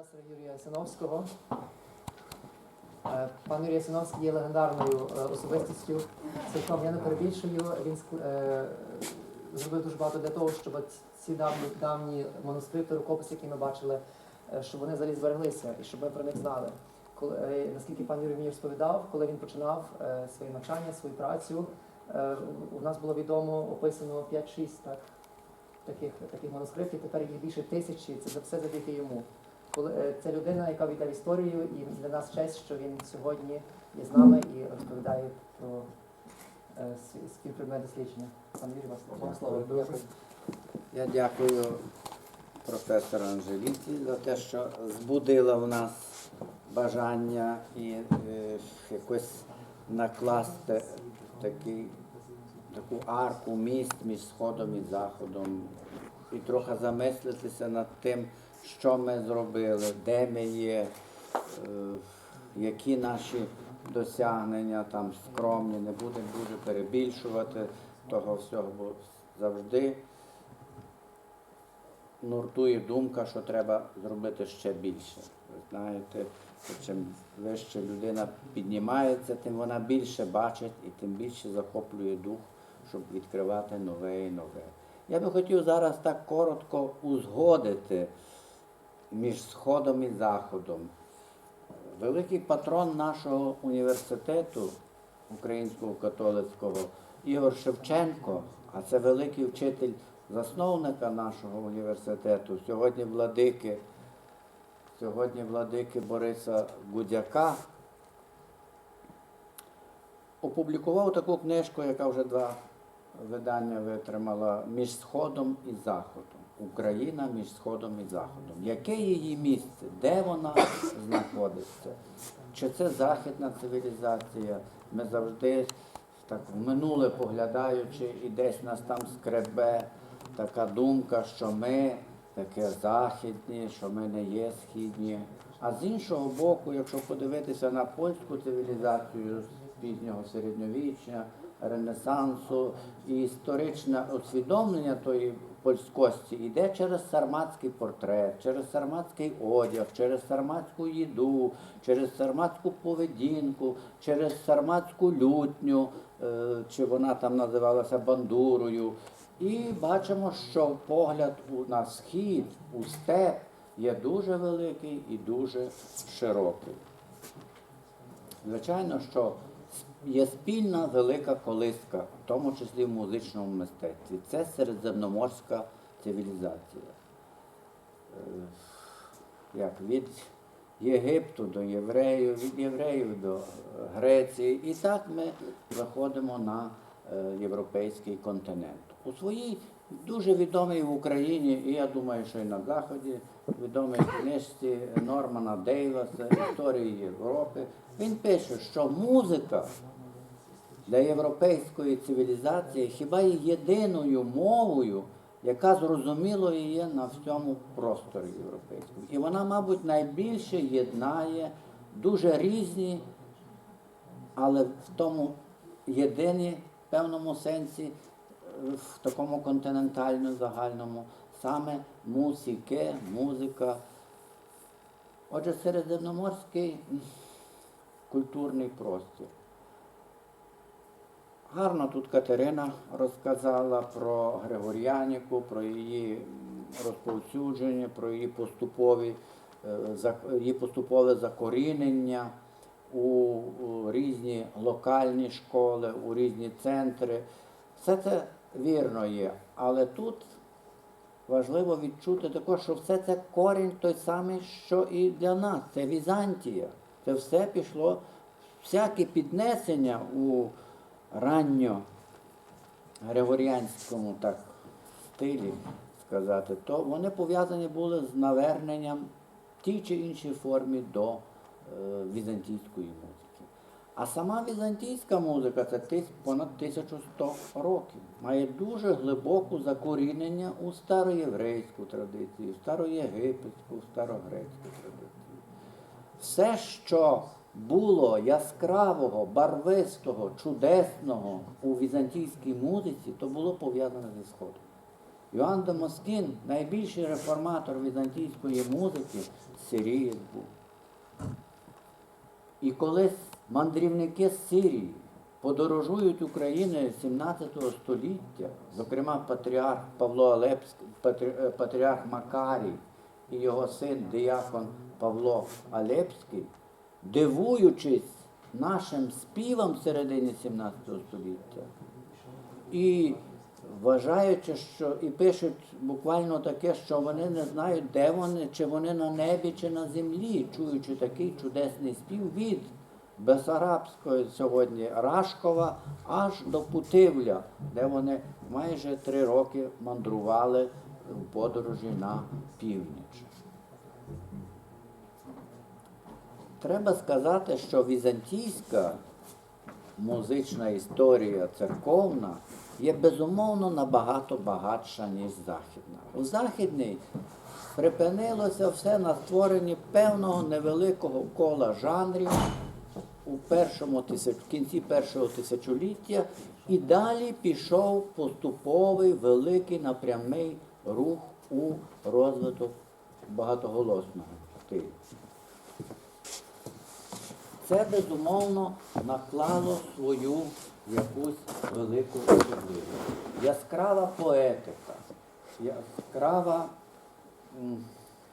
професора Юрія Ясиновського. Е, Пан Юрій Ясиновський є легендарною е, особистістю. Цілком я не перебільшую. Він е, зробив дуже багато для того, щоб ці давні, давні манускрипти, рукописи, які ми бачили, щоб вони взагалі збереглися і щоб ми про них знали. Наскільки пан Юрій мені розповідав, коли він починав своє навчання, свою працю, у- нас було відомо описано 5-6 так, таких, таких манускриптів. Тепер їх більше тисячі. Це все завдяки йому. Це людина, яка війде в історію, і для нас честь, що він сьогодні є з нами і розповідає про е, свій- предмет дослідження. Пан Юрій, вас слово. Дякую. Я дякую професору Анжеліці за те, що збудила в нас бажання і е, якось накласти такий, таку арку міст між сходом і заходом, і трохи замислитися над тим, що ми зробили, де ми є, е, які наші досягнення там скромні, не будемо дуже перебільшувати того всього, бо завжди нуртує думка, що треба зробити ще більше. Ви знаєте, чим вище людина піднімається, тим вона більше бачить і тим більше захоплює дух, щоб відкривати нове і нове. Я би хотів зараз так коротко узгодити між Сходом і Заходом. Великий патрон нашого університету українського католицького Ігор Шевченко, а це великий вчитель засновника нашого університету, сьогодні владики, сьогодні владики Бориса Гудяка, опублікував таку книжку, яка вже два видання витримала між Сходом і Заходом. Україна між Сходом і Заходом. Яке її місце? Де вона знаходиться? Чи це західна цивілізація? Ми завжди так в минуле поглядаючи, і десь нас там скребе така думка, що ми таке західні, що ми не є східні. А з іншого боку, якщо подивитися на польську цивілізацію з пізнього середньовіччя, Ренесансу і історичне усвідомлення тої польськості йде через сарматський портрет, через сарматський одяг, через сарматську їду, через сарматську поведінку, через сарматську лютню, е, чи вона там називалася бандурою. І бачимо, що погляд на схід, у степ є дуже великий і дуже широкий. Звичайно, що є спільна велика колиска, в тому числі в музичному мистецтві. Це середземноморська цивілізація. Е, Як від Єгипту до євреїв, від євреїв до е, Греції. І так ми заходимо на е, європейський континент. У своїй дуже відомій в Україні, і я думаю, що і на Заході, відомій книжці Нормана Дейваса Історії Європи, він пише, що музика для європейської цивілізації хіба є єдиною мовою, яка зрозумілою є на всьому просторі європейському. І вона, мабуть, найбільше єднає дуже різні, але в тому єдині в певному сенсі, е, в такому континентальному загальному, саме мусіки, музика. Отже, середземноморський культурний простір. Гарно тут Катерина розказала про Григор'яніку, про її розповсюдження, про її поступові, е, її поступове закорінення у різні локальні школи, у різні центри. Все це вірно є. Але тут важливо відчути також, що все це корінь той самий, що і для нас. Це Візантія. Це все пішло, всяке піднесення у ранньо григоріанському так стилі сказати, то вони пов'язані були з наверненням в тій чи іншій формі до е, візантійської музики. А сама візантійська музика це тис- понад 1100 років. Має дуже глибоку закорінення у староєврейську традицію, староєгипетську, старогрецьку традицію. Все, що було яскравого, барвистого, чудесного у візантійській музиці, то було пов'язане зі Сходом. Іоанн Дамаскін, найбільший реформатор візантійської музики, сирієць був. І коли мандрівники з Сирії подорожують Україною 17 століття, зокрема патріарх Павло Алепський, е, патріарх Макарій і його син диякон Павло Алепський, дивуючись нашим співам середини 17 століття, і вважаючи, що і пишуть буквально таке, що вони не знають, де вони, чи вони на небі, чи на землі, чуючи такий чудесний спів від Бесарабської сьогодні Рашкова аж до Путивля, де вони майже три роки мандрували в подорожі на північ. Треба сказати, що візантійська музична історія церковна є безумовно набагато багатша, ніж західна. У західній припинилося все на створенні певного невеликого кола жанрів у першому тисяч, в кінці першого тисячоліття, і далі пішов поступовий великий напрямий рух у розвиток багатоголосного стилю. Це безумовно наклало свою якусь велику особливість. Яскрава поетика, яскрава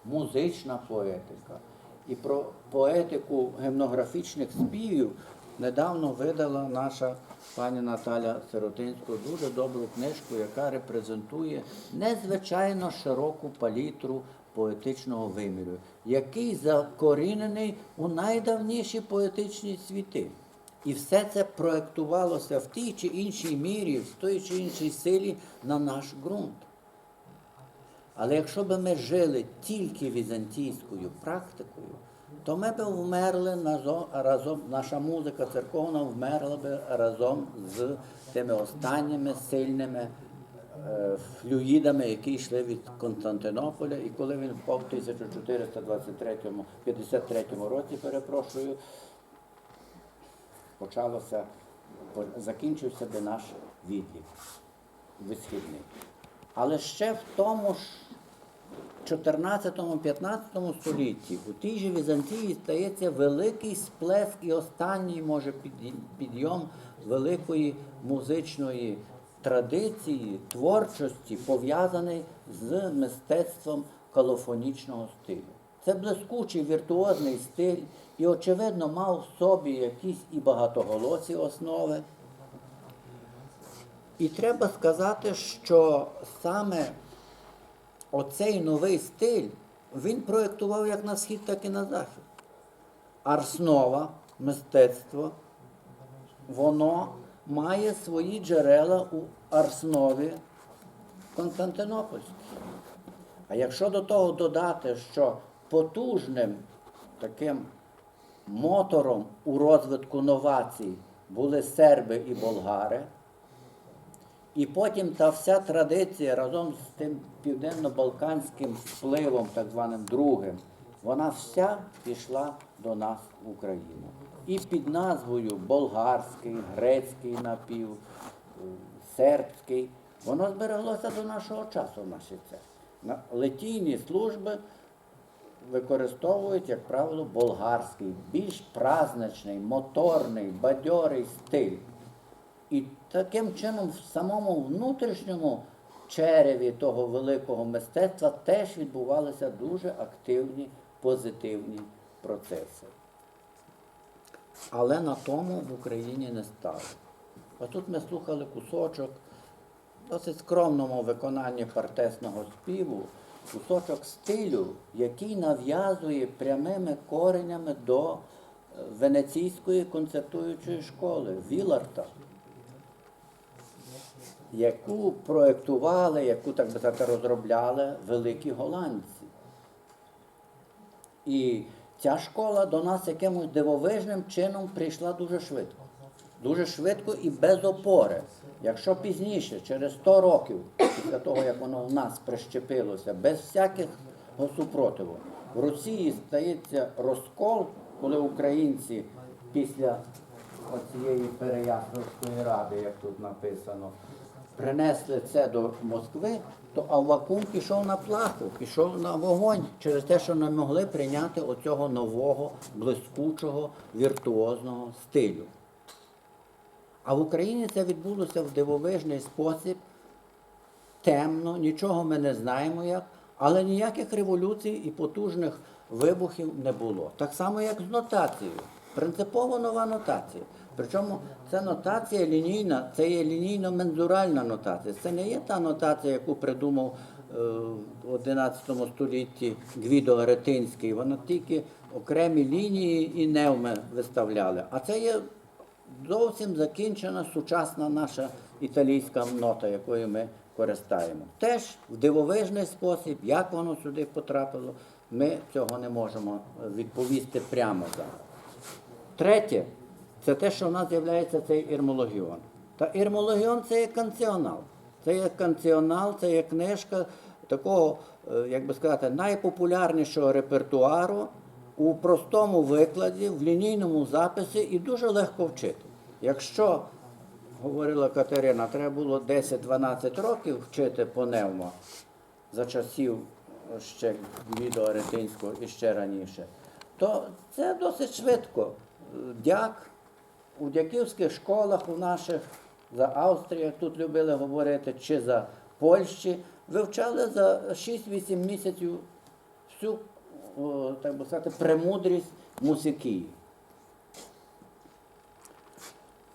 музична поетика. І про поетику гімнографічних співів недавно видала наша пані Наталя Сиротинська дуже добру книжку, яка репрезентує незвичайно широку палітру поетичного виміру, який закорінений у найдавніші поетичні світи. І все це проєктувалося в тій чи іншій мірі, в той чи іншій силі на наш ґрунт. Але якщо б ми жили тільки візантійською практикою, то ми б вмерли разом, наша музика церковна вмерла б разом з тими останніми сильними флюїдами, які йшли від Константинополя. І коли він впав в 1453 році, перепрошую, почалося, закінчився би наш відлік висхідний. Але ще в тому ж 14-15 столітті у тій же Візантії стається великий сплеск і останній може підйом великої музичної традиції, творчості, пов'язаний з мистецтвом калофонічного стилю. Це блискучий віртуозний стиль і, очевидно, мав в собі якісь і багатоголосі основи. І треба сказати, що саме оцей новий стиль він проєктував як на схід, так і на захід. Арснова, мистецтво, воно має свої джерела у Арснові Константинопольській. А якщо до того додати, що потужним таким мотором у розвитку новацій були серби і болгари, і потім та вся традиція разом з тим південно-балканським впливом, так званим другим, вона вся пішла до нас в Україну. І під назвою болгарський, грецький напів, сербський, воно збереглося до нашого часу в нашій церкві. Летійні служби використовують, як правило, болгарський, більш праздничний, моторний, бадьорий стиль. І таким чином в самому внутрішньому череві того великого мистецтва теж відбувалися дуже активні позитивні процеси. Але на тому в Україні не стало. А тут ми слухали кусочок досить скромному виконанні партесного співу, кусочок стилю, який нав'язує прямими коренями до е, венеційської концертуючої школи Віларта яку проєктували, яку, так би сказати, розробляли великі голландці. І ця школа до нас якимось дивовижним чином прийшла дуже швидко. Дуже швидко і без опори. Якщо пізніше, через 100 років, після того, як воно в нас прищепилося, без всякого супротиву, в Росії стається розкол, коли українці після оцієї Переяславської ради, як тут написано, принесли це до Москви, то Аввакум пішов на плаху, пішов на вогонь через те, що не могли прийняти оцього нового, блискучого, віртуозного стилю. А в Україні це відбулося в дивовижний спосіб, темно, нічого ми не знаємо як, але ніяких революцій і потужних вибухів не було. Так само, як з нотацією. Принципово нова нотація. Причому ця нотація лінійна, це є лінійно-мензуральна нотація. Це не є та нотація, яку придумав е, в 11 столітті Гвідо Аретинський. Вона тільки окремі лінії і невми виставляли. А це є зовсім закінчена сучасна наша італійська нота, якою ми користаємо. Теж в дивовижний спосіб, як воно сюди потрапило, ми цього не можемо відповісти прямо зараз. Третє, це те, що в нас з'являється цей ірмологіон. Та ірмологіон це є канціонал. Це є канціонал, це є книжка такого, е, як би сказати, найпопулярнішого репертуару у простому викладі, в лінійному записі і дуже легко вчити. Якщо, говорила Катерина, треба було 10-12 років вчити по невмо за часів ще Гвідо Аретинського і ще раніше, то це досить швидко. Дяк у дяківських школах у наших за Австрію, тут любили говорити, чи за Польщі, вивчали за 6-8 місяців всю, так би сказати, премудрість музики.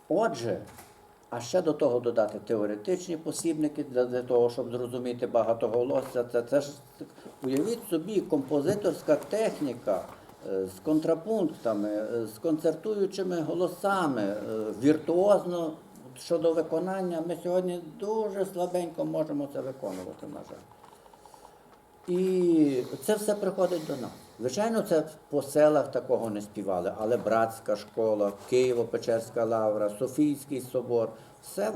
Отже, а ще до того додати теоретичні посібники для, для того, щоб зрозуміти багатоголосся. Це, це ж уявіть собі, композиторська техніка е, з контрапунктами, е, з концертуючими голосами, е, віртуозно щодо виконання. Ми сьогодні дуже слабенько можемо це виконувати, на жаль. І це все приходить до нас. Звичайно, це по селах такого не співали, але братська школа, Києво-Печерська лавра, Софійський собор, все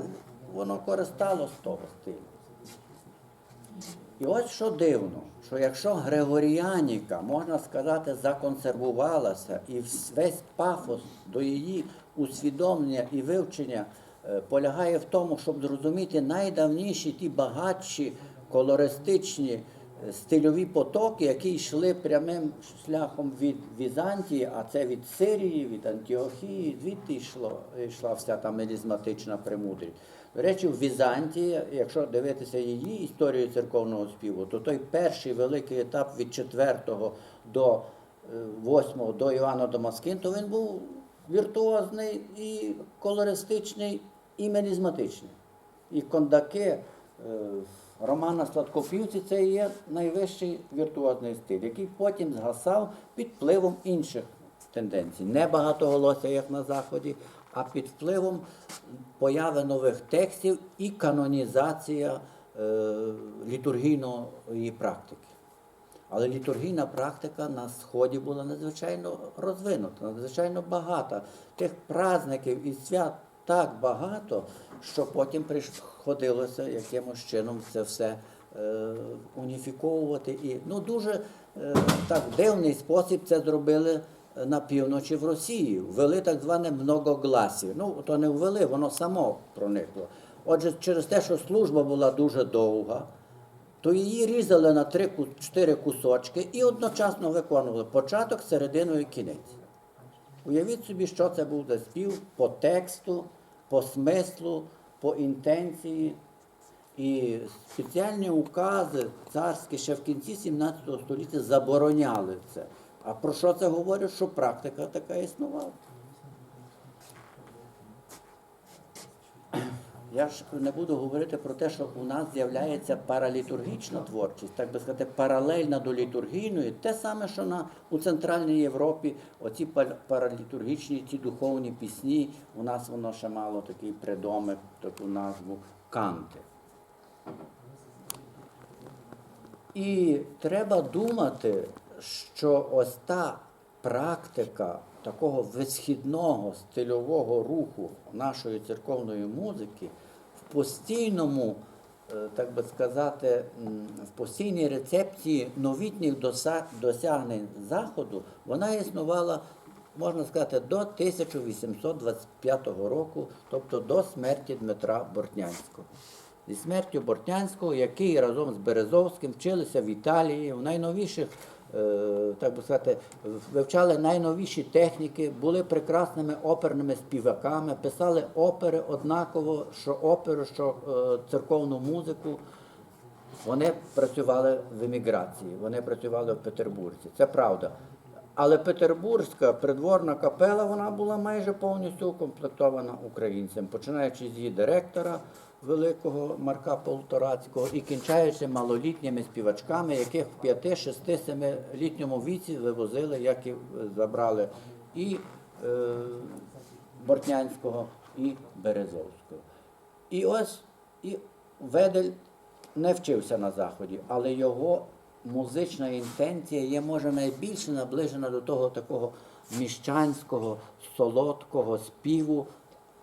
воно користало з того стилю. І ось що дивно, що якщо Григоріаніка, можна сказати, законсервувалася, і весь пафос до її усвідомлення і вивчення е, полягає в тому, щоб зрозуміти найдавніші ті багатші колористичні стильові потоки, які йшли прямим шляхом від Візантії, а це від Сирії, від Антіохії, звідти йшло, йшла вся та мелізматична премудрість. До речі, в Візантії, якщо дивитися її історію церковного співу, то той перший великий етап від 4 до 8 до Івана Дамаскин, то він був віртуозний і колористичний, і мелізматичний. І кондаки е, Романа Сладкопівці це є найвищий віртуозний стиль, який потім згасав під впливом інших тенденцій. Не багатоголосся, як на Заході, а під впливом появи нових текстів і канонізація е, літургійної практики. Але літургійна практика на Сході була надзвичайно розвинута, надзвичайно багата. Тих праздників і свят так багато, що потім приходилося якимось чином це все е, уніфіковувати. І ну, дуже е, так дивний спосіб це зробили на півночі в Росії. Ввели так зване многогласі. Ну, то не ввели, воно само проникло. Отже, через те, що служба була дуже довга, то її різали на 3-4 кусочки і одночасно виконували початок, середину і кінець. Уявіть собі, що це був за спів по тексту, по смислу, по інтенції. І спеціальні укази царські ще в кінці 17 століття забороняли це. А про що це говорить? Що практика така існувала. Я ж не буду говорити про те, що у нас з'являється паралітургічна творчість, так би сказати, паралельна до літургійної, те саме, що на, у Центральній Європі, оці пар- паралітургічні, ці духовні пісні, у нас воно ще мало такий придомик, таку назву канти. І треба думати, що ось та практика такого висхідного стильового руху нашої церковної музики постійному, е, так би сказати, в постійній рецепції новітніх досягнень Заходу, вона існувала, можна сказати, до 1825 року, тобто до смерті Дмитра Бортнянського. зі смертю Бортнянського, який разом з Березовським вчилися в Італії в найновіших, так би сказати, вивчали найновіші техніки, були прекрасними оперними співаками, писали опери однаково, що оперу, що е, церковну музику. Вони працювали в еміграції, вони працювали в Петербурзі. Це правда. Але Петербурзька придворна капела вона була майже повністю укомплектована українцем, починаючи з її директора великого Марка Полторацького і кінчаючи малолітніми співачками, яких в 5, 6, 7-літньому віці вивозили, як і забрали і е, Бортнянського, і Березовського. І ось і Ведель не вчився на Заході, але його музична інтенція є, може, найбільше наближена до того такого міщанського, солодкого співу,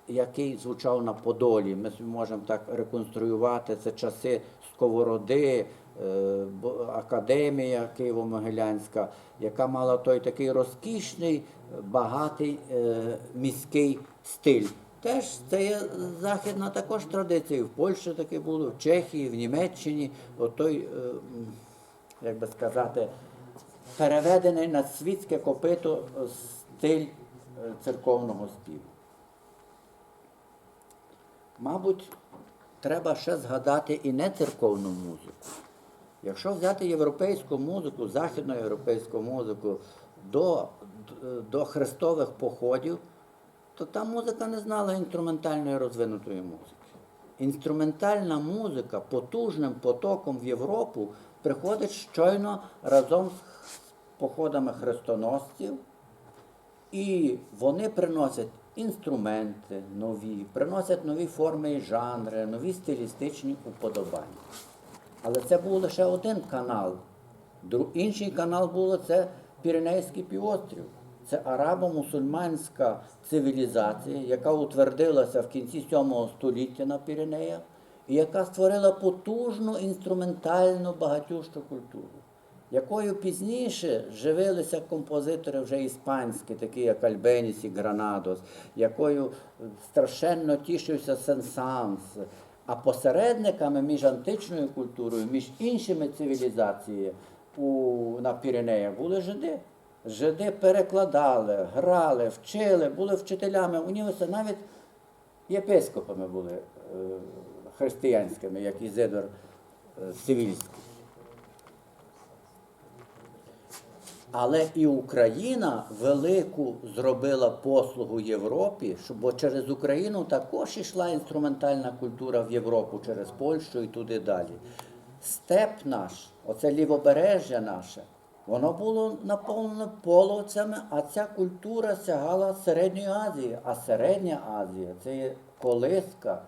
який звучав на Подолі. Ми можемо так реконструювати це часи Сковороди, е, академія Києво-Могилянська, яка мала той такий розкішний, багатий е, міський стиль. Теж це є західна також традиція. В Польщі таке було, в Чехії, в Німеччині. От той, е, як би сказати, переведений на світське копито е, стиль е, церковного співу. Мабуть, треба ще згадати і не церковну музику. Якщо взяти європейську музику, західноєвропейську музику до, до хрестових походів, то та музика не знала інструментальної розвинутої музики. Інструментальна музика потужним потоком в Європу приходить щойно разом з походами хрестоносців, і вони приносять інструменти нові, приносять нові форми і жанри, нові стилістичні уподобання. Але це був лише один канал. Інший канал було це Піренейський півострів. Це арабо-мусульманська цивілізація, яка утвердилася в кінці 7 століття на Піренеях, яка створила потужну інструментальну багатющу культуру, якою пізніше живилися композитори вже іспанські, такі як Альбеніс і Гранадос, якою страшенно тішився Сен-Санс. А посередниками між античною культурою, між іншими цивілізаціями у, на Піренеях були жиди. Жиди перекладали, грали, вчили, були вчителями університету, навіть єпископами були е, християнськими, як Ізидор е, Сивільський. Але і Україна велику зробила послугу Європі, бо через Україну також йшла інструментальна культура в Європу, через Польщу і туди далі. Степ наш, оце лівобережжя наше, воно було наповнено половцями, а ця культура сягала Середньої Азії. А Середня Азія це є колиска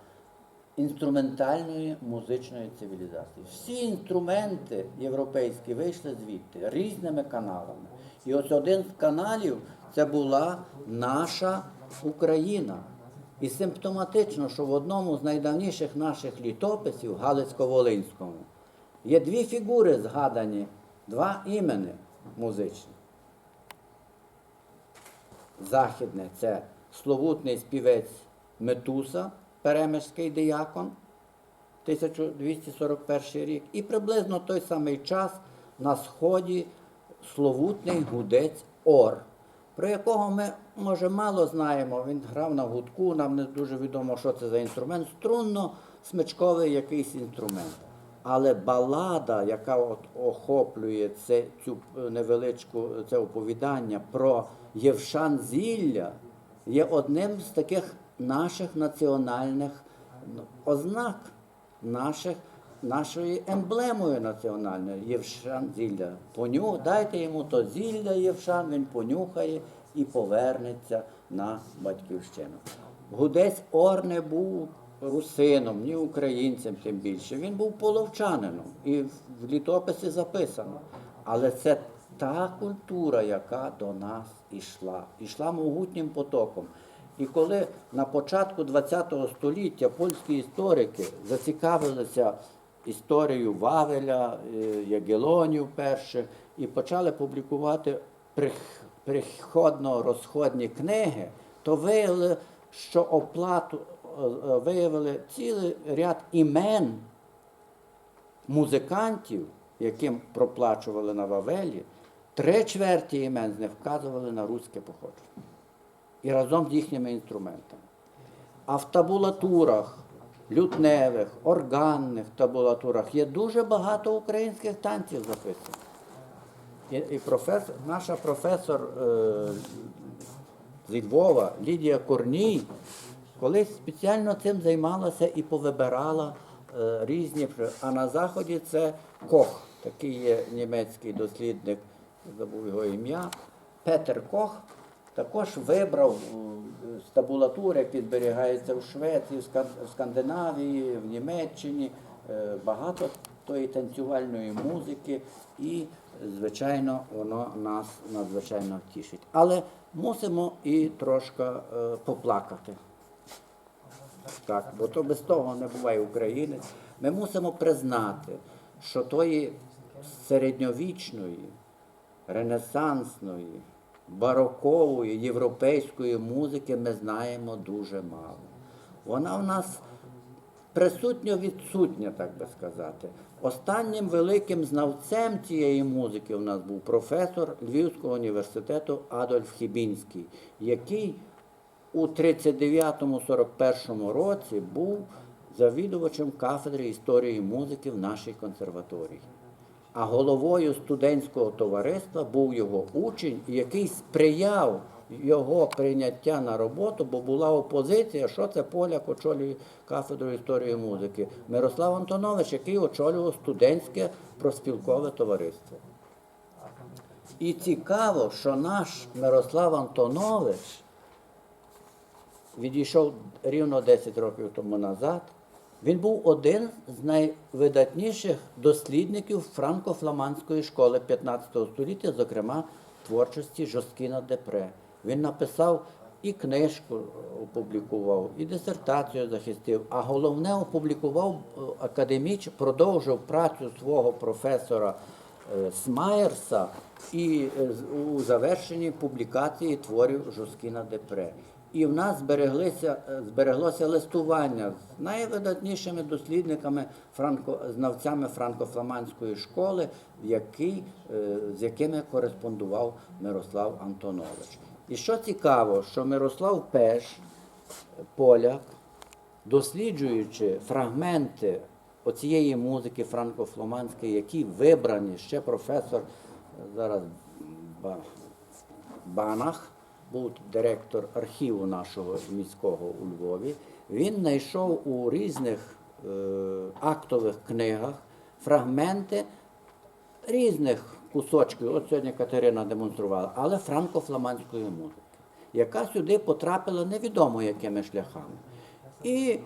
інструментальної музичної цивілізації. Всі інструменти європейські вийшли звідти різними каналами. І ось один з каналів це була наша Україна. І симптоматично, що в одному з найдавніших наших літописів, Галицько-Волинському, є дві фігури згадані, два імени музичні. Західне це словутний співець Метуса, перемишський диякон, 1241 рік, і приблизно той самий час на сході словутний гудець Ор, про якого ми, може, мало знаємо. Він грав на гудку, нам не дуже відомо, що це за інструмент, струнно-смичковий якийсь інструмент. Але балада, яка от охоплює це, цю е, невеличку це оповідання про Євшан Зілля, є одним з таких наших національних ну, ознак, наших, нашої емблемою національною Євшан Зілля. Поню, дайте йому то зілля Євшан, він понюхає і повернеться на батьківщину. Гудець Ор не був русином, ні українцем тим більше. Він був половчанином і в літописі записано. Але це та культура, яка до нас ішла, ішла могутнім потоком. І коли на початку ХХ століття польські історики зацікавилися історією Вавеля, е, Ягелонів перших, і почали публікувати приходно-розходні книги, то виявили, що оплату е, е, виявили цілий ряд імен музикантів, яким проплачували на Вавелі, три чверті імен з них вказували на руське походження. І разом з їхніми інструментами. А в табулатурах, лютневих, органних табулатурах є дуже багато українських танців записано. І, і професор, наша професор е, зі Львова Лідія Корній колись спеціально цим займалася і повибирала е, різні. А на Заході це Кох, такий є німецький дослідник, забув його ім'я. Петер Кох також вибрав е, з табулатури, які зберігаються в Швеції, в Скандинавії, в Німеччині, е, багато тої танцювальної музики, і, звичайно, воно нас надзвичайно тішить. Але мусимо і трошки е, поплакати. Так, бо то без того не буває українець. Ми мусимо признати, що тої середньовічної, ренесансної, барокової, європейської музики ми знаємо дуже мало. Вона в нас присутньо відсутня, так би сказати. Останнім великим знавцем цієї музики у нас був професор Львівського університету Адольф Хібінський, який у 39-41 році був завідувачем кафедри історії музики в нашій консерваторії. А головою студентського товариства був його учень, який сприяв його прийняття на роботу, бо була опозиція, що це поляк очолює кафедру історії музики. Мирослав Антонович, який очолював студентське проспілкове товариство. І цікаво, що наш Мирослав Антонович відійшов рівно 10 років тому назад. Він був один з найвидатніших дослідників франко-фламандської школи 15 століття, зокрема творчості Жоскіна Депре. Він написав і книжку опублікував, і дисертацію захистив, а головне опублікував е, академіч, продовжив працю свого професора е, Смаєрса і е, у завершенні публікації творів Жоскіна Депре. І в нас збереглися, е, збереглося листування з найвидатнішими дослідниками, франко, знавцями франко-фламандської школи, який, е, з якими кореспондував Мирослав Антонович. І що цікаво, що Мирослав Пеш, поляк, досліджуючи фрагменти оцієї музики франко-фламандської, які вибрані ще професор е, зараз Ба- Банах, був директор архіву нашого міського у Львові, він знайшов у різних е, актових книгах фрагменти різних кусочків. От сьогодні Катерина демонструвала, але франко-фламандської музики, яка сюди потрапила невідомо якими шляхами. І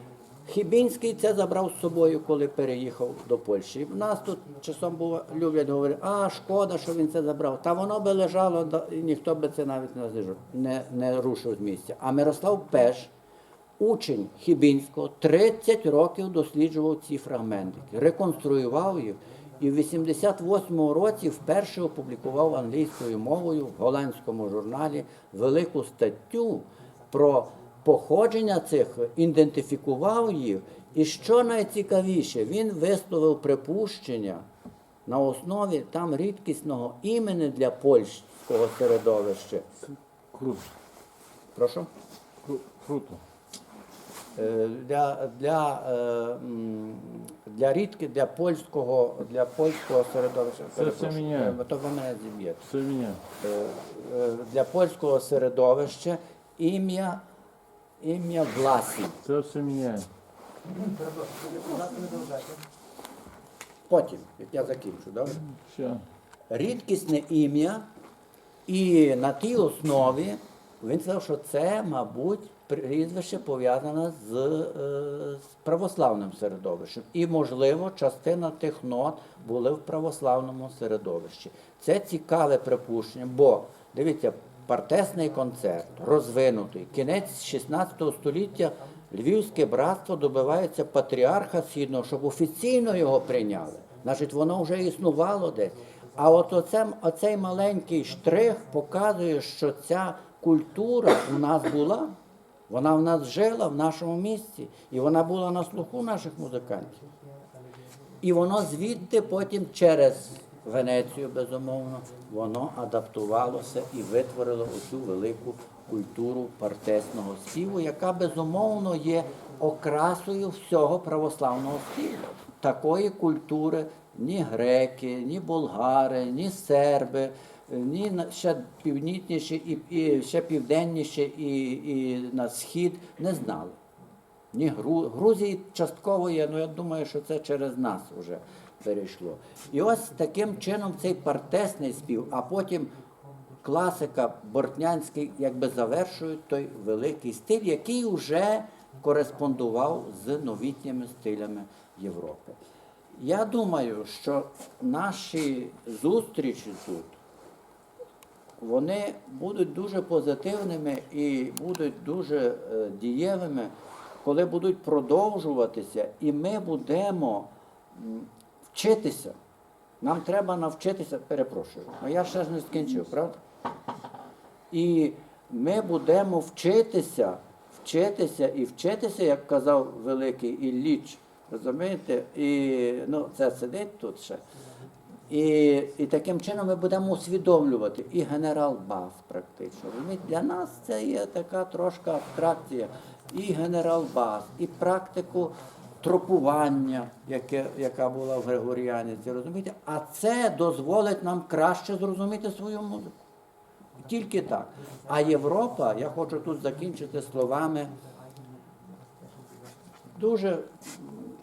Хібінський це забрав з собою, коли переїхав до Польщі. В нас тут часом було, люблять говорити, а шкода, що він це забрав. Та воно би лежало, і ніхто би це навіть не, не, рушив з місця. А Мирослав Пеш, учень Хібінського, 30 років досліджував ці фрагментики, реконструював їх. І в 88-му році вперше опублікував англійською мовою в голландському журналі велику статтю про походження цих, ідентифікував їх. І що найцікавіше, він висловив припущення на основі там рідкісного імені для польського середовища. Круто. Прошу? Круто. Е, для, для, е, для рідки, для польського, для польського середовища. Це перепрошую, все міняє. е, бо То ви мене зіб'єте. Мене. Е, Для польського середовища ім'я, ім'я Власі. Це все міняє. Потім, як я закінчу, добре? Все. рідкісне ім'я, і на тій основі він сказав, що це, мабуть, прізвище пов'язане з, е, з православним середовищем. І, можливо, частина тих нот були в православному середовищі. Це цікаве припущення, бо дивіться, партесний концерт розвинутий, кінець 16 століття. Львівське братство добивається патріарха східного, щоб офіційно його прийняли. Значить, воно вже існувало десь. А от оце, оцей маленький штрих показує, що ця культура у нас була Вона в нас жила в нашому місті, і вона була на слуху наших музикантів. І воно звідти потім через Венецію, безумовно, воно адаптувалося і витворило оцю велику культуру партесного співу, яка безумовно є окрасою всього православного співу. Такої культури ні греки, ні болгари, ні серби, ні ще півнітніші і, і ще південніші і, і на схід не знали. Ні, Грузії частково є, але я думаю, що це через нас вже перейшло. І ось таким чином цей партесний спів, а потім класика Бортнянський якби завершують той великий стиль, який вже кореспондував з новітніми стилями Європи. Я думаю, що наші зустрічі тут вони будуть дуже позитивними і будуть дуже е, дієвими, коли будуть продовжуватися, і ми будемо вчитися. Нам треба навчитися, перепрошую, ну я ще ж не скінчив, правда? І ми будемо вчитися, вчитися і вчитися, як казав великий Ілліч, розумієте? І ну, це сидить тут ще. І, і таким чином ми будемо усвідомлювати і генерал Бас практично. Розумієте, Для нас це є така трошка абстракція. І генерал Бас, і практику тропування, яке, яка була в Григоріаніці, розумієте? А це дозволить нам краще зрозуміти свою музику. Тільки так. А Європа, я хочу тут закінчити словами дуже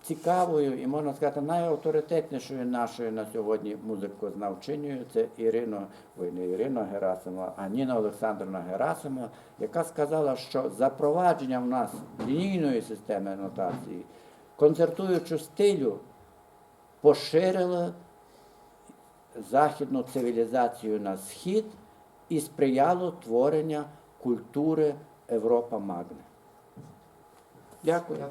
цікавою і можна сказати найавторитетнішою нашою на сьогодні музикознавчиною це Ірина, ой, не Ірина Герасимова, а Ніна Олександрівна Герасимова, яка сказала, що запровадження в нас лінійної системи нотації, концертуючу стилю, поширила західну цивілізацію на схід і сприяло творення культури Європа Магне. Дякую.